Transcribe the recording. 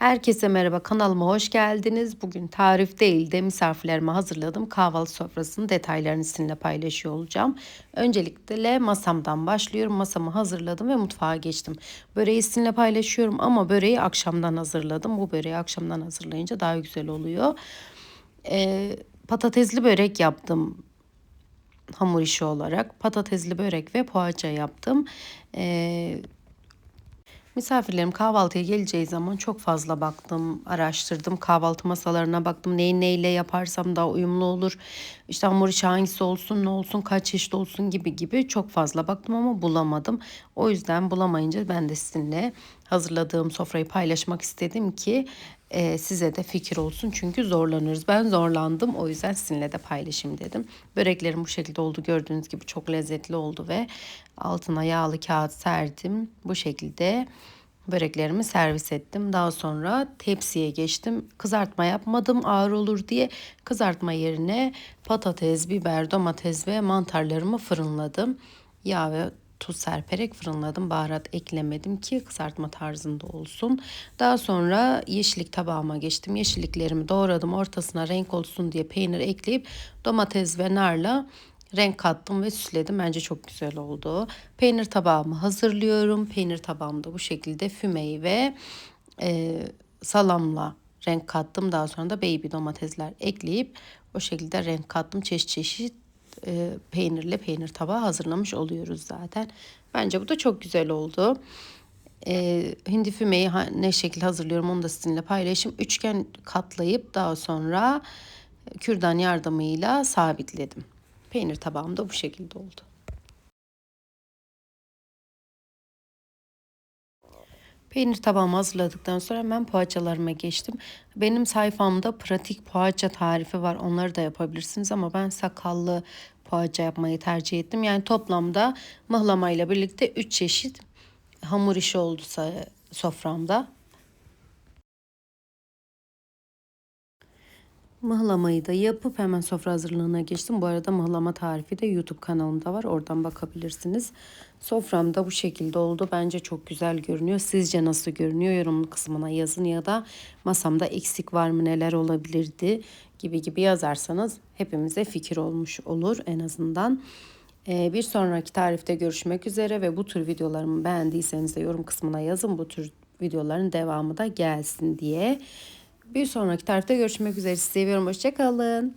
Herkese merhaba kanalıma hoş geldiniz. Bugün tarif değil de misafirlerime hazırladım. Kahvaltı sofrasının detaylarını sizinle paylaşıyor olacağım. Öncelikle masamdan başlıyorum. Masamı hazırladım ve mutfağa geçtim. Böreği sizinle paylaşıyorum ama böreği akşamdan hazırladım. Bu böreği akşamdan hazırlayınca daha güzel oluyor. Ee, patatesli börek yaptım hamur işi olarak. Patatesli börek ve poğaça yaptım. Ee, Misafirlerim kahvaltıya geleceği zaman çok fazla baktım, araştırdım. Kahvaltı masalarına baktım. Neyi neyle yaparsam daha uyumlu olur. İşte hamur işi hangisi olsun, ne olsun, kaç çeşit olsun gibi gibi çok fazla baktım ama bulamadım. O yüzden bulamayınca ben de sizinle hazırladığım sofrayı paylaşmak istedim ki e, size de fikir olsun. Çünkü zorlanırız. Ben zorlandım. O yüzden sizinle de paylaşayım dedim. Böreklerim bu şekilde oldu. Gördüğünüz gibi çok lezzetli oldu ve altına yağlı kağıt serdim. Bu şekilde böreklerimi servis ettim. Daha sonra tepsiye geçtim. Kızartma yapmadım ağır olur diye kızartma yerine patates, biber, domates ve mantarlarımı fırınladım. Yağ ve tuz serperek fırınladım. Baharat eklemedim ki kızartma tarzında olsun. Daha sonra yeşillik tabağıma geçtim. Yeşilliklerimi doğradım. Ortasına renk olsun diye peynir ekleyip domates ve narla renk kattım ve süsledim. Bence çok güzel oldu. Peynir tabağımı hazırlıyorum. Peynir tabağımda bu şekilde fümeyi ve e, salamla renk kattım. Daha sonra da baby domatesler ekleyip o şekilde renk kattım. Çeşit çeşit e, peynirle peynir tabağı hazırlamış oluyoruz zaten. Bence bu da çok güzel oldu. E, hindi fümeyi ne şekilde hazırlıyorum onu da sizinle paylaşayım. Üçgen katlayıp daha sonra kürdan yardımıyla sabitledim. Peynir tabağım da bu şekilde oldu. Peynir tabağımı hazırladıktan sonra hemen poğaçalarıma geçtim. Benim sayfamda pratik poğaça tarifi var. Onları da yapabilirsiniz ama ben sakallı poğaça yapmayı tercih ettim. Yani toplamda mıhlamayla birlikte 3 çeşit hamur işi oldu soframda. Mıhlamayı da yapıp hemen sofra hazırlığına geçtim. Bu arada mıhlama tarifi de YouTube kanalımda var. Oradan bakabilirsiniz. Sofram da bu şekilde oldu. Bence çok güzel görünüyor. Sizce nasıl görünüyor? Yorum kısmına yazın ya da masamda eksik var mı neler olabilirdi gibi gibi yazarsanız hepimize fikir olmuş olur en azından. Ee, bir sonraki tarifte görüşmek üzere ve bu tür videolarımı beğendiyseniz de yorum kısmına yazın. Bu tür videoların devamı da gelsin diye. Bir sonraki tarifte görüşmek üzere. Sizi seviyorum. Hoşçakalın.